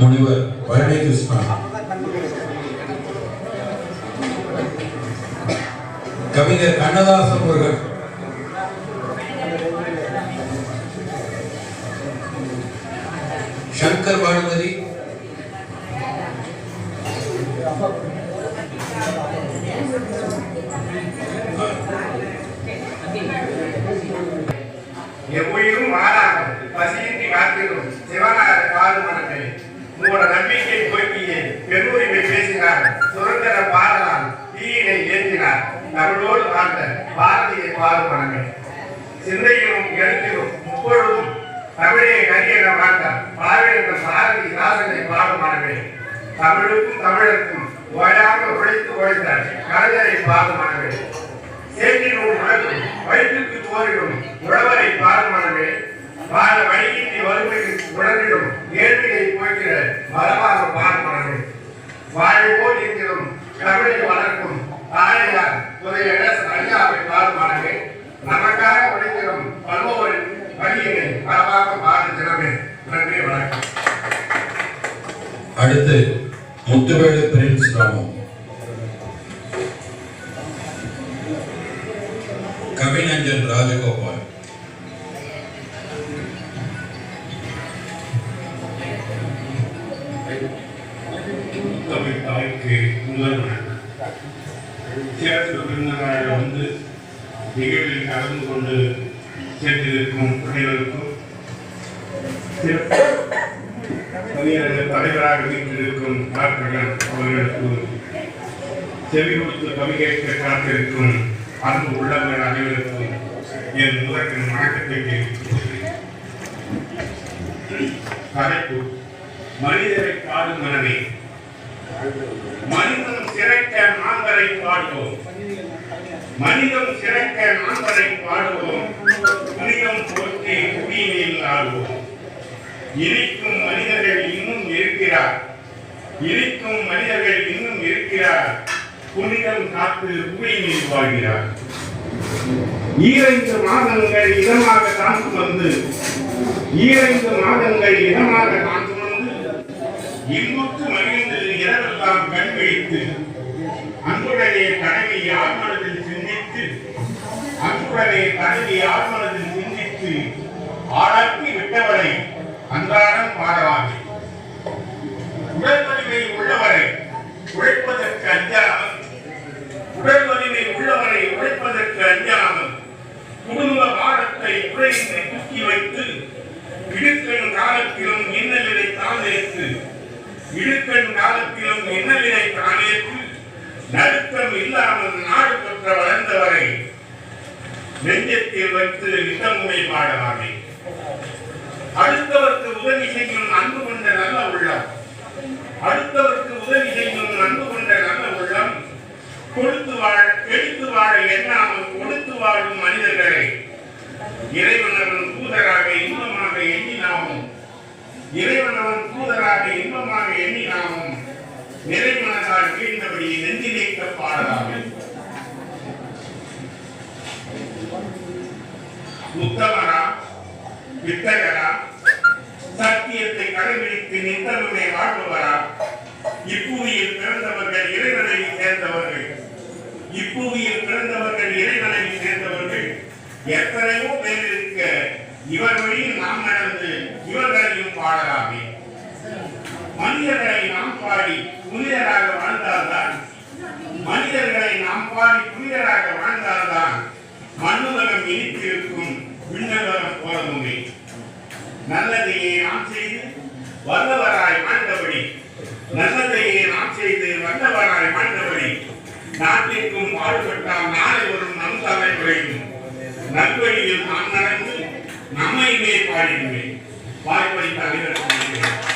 முனிவர் பழனி கிருஷ்ணன் கவிஞர் கண்ணதாசன் அவர்கள். சங்கர் பானுமதி. எவ்வுயிரும் மாறாமல் பசியின்றி காத்திரும் சிவனார பாடு மனத்தை உங்களோட நம்பிக்கை போக்கியே பெருமையை பேசினார். சுதந்திர பாடலால் தீயினை ஏற்றினார். தமிழோடு வாழ்ந்த பாரதியை பாடு மனமே. சிந்தையிலும் எழுத்திலும் தமிழை கரியன வாழ்ந்தார் பாவேந்த சாரதி தாசனை பாகமானவே தமிழுக்கும் தமிழுக்கும் ஓயாமல் உழைத்து உழைத்தார் கலைஞரை பாகமானவே சேற்றினும் உலகம் வயிற்றுக்கு போரிடும் உழவரை பாரமானவே வாழ வழியின்றி வறுமையில் உடனிடும் ஏழ்மையை போய்கிற வரவாக பாரமானவே வாழை போல் இருக்கிறும் தமிழை வளர்க்கும் நன்றி வணக்கம். அடுத்து முத்துவேலு பிரின்ஸ் ராமு. கவிஞஞ்சன் ராஜகோபால். தமிழ் தாய்க்கு முதல் வணக்கம் சிறப்பு விருந்தினராக வந்து நிகழ்வில் கலந்து கொண்டு சேர்ந்திருக்கும் அனைவருக்கும் தலைவராக வீட்டிலிருக்கும் டாக்டர்கள் அவர்களுக்கு செவி கொடுத்து கவி கேட்க காத்திருக்கும் அன்பு உள்ளவர்கள் அனைவருக்கும் என் முதற்கின் வணக்கத்தை தலைப்பு மனிதரை பாடும் மனமே. மனிதன் சிறைக்க மாந்தரை பாடுவோம். மனிதன் சிறைக்க மாந்தரை பாடுவோம். புனிதம் போற்றி குடியினில் ஆடுவோம் இனிக்கும் மனிதர்கள் இன்னும் இருக்கிறார். இனிக்கும் மனிதர்கள் இன்னும் இருக்கிறார். புனிதம் காத்து புவியினில் வாழ்கிறார். ஈரைந்து மாதங்கள் இதமாக தான் வந்து ஈரைந்து மாதங்கள் இதமாக தான் வந்து இன்புக்கு மகிழ்ந்து இரவெல்லாம் கண் வைத்து அன்புடனே கனவை ஆழ்மனதில் சிந்தித்து அன்புடனே கனவி ஆழ்மனதில் சிந்தித்து ஆளாக்கி விட்டவரை அன்றாடம் பாடலாமே உடல் வலிமை உள்ளவரை உழைப்பதற்கு அஞ்சாமல் உடல் வலிமை உள்ளவரை உழைப்பதற்கு அஞ்சாமல் குடும்ப பாடத்தை உரையின்றி தூக்கி வைத்து இடுக்கண் காலத்திலும் இன்னலினை தானேற்று இடுக்கண் காலத்திலும் இன்னலினை தானேற்று நடுக்கம் இல்லாமல் நாடு பெற்ற வளர்ந்தவரை நெஞ்சத்தில் வைத்து நித்தமுனை பாடலாமே. அடுத்தவருக்கு உதவி செய்யும் அன்பு கொண்ட நல்ல உள்ளம். அடுத்தவருக்கு உதவி செய்யும் அன்பு கொண்ட நல்ல உள்ளம். கொடுத்து வாழ எடுத்து வாழ எண்ணாமல் கொடுத்து வாழும் மனிதர்களை இறைவனவன் தூதராக இன்பமாக எண்ணினாவும் இறைவனவன் தூதராக இன்பமாக எண்ணினாவும் நிறைமனதால் வீழ்ந்தபடி நெஞ்சிலேக்க பாடலாமே. உத்தமரா வித்தகரா சத்தியத்தை கடைபிடித்து நித்தமுமே வாழ்பவரா இப்புவியில் பிறந்தவர்கள் இறைவனை சேர்ந்தவர்கள். இப்புவியில் பிறந்தவர்கள் இறைவனை சேர்ந்தவர்கள். எத்தனையோ பேர் இருக்க இவர் வழியில் நாம் நடந்து இவர்களையும் பாடலாமே. மனிதர்களை நாம் பாடி புனிதராக வாழ்ந்தால்தான். மனிதர்களை நாம் பாடி புனிதராக வாழ்ந்தால்தான் மண்ணுலகம் இனித்திருக்கும் விண்ணலகம் போலவுமே. நல்லதையே நாம் செய்து வல்லவராய் வாழ்ந்தபடி நல்லதையே நாம் செய்து வல்லவராய் வாழ்ந்தபடி நாட்டிற்கும் பாடுபட்டால் நாளை வரும் நம் தலைமுறையும் நல்வழியில் நாம் நடந்து நம்மையுமே பாடிடுவேன் வாய்ப்பளித்த அனைவருக்கும் நன்றி.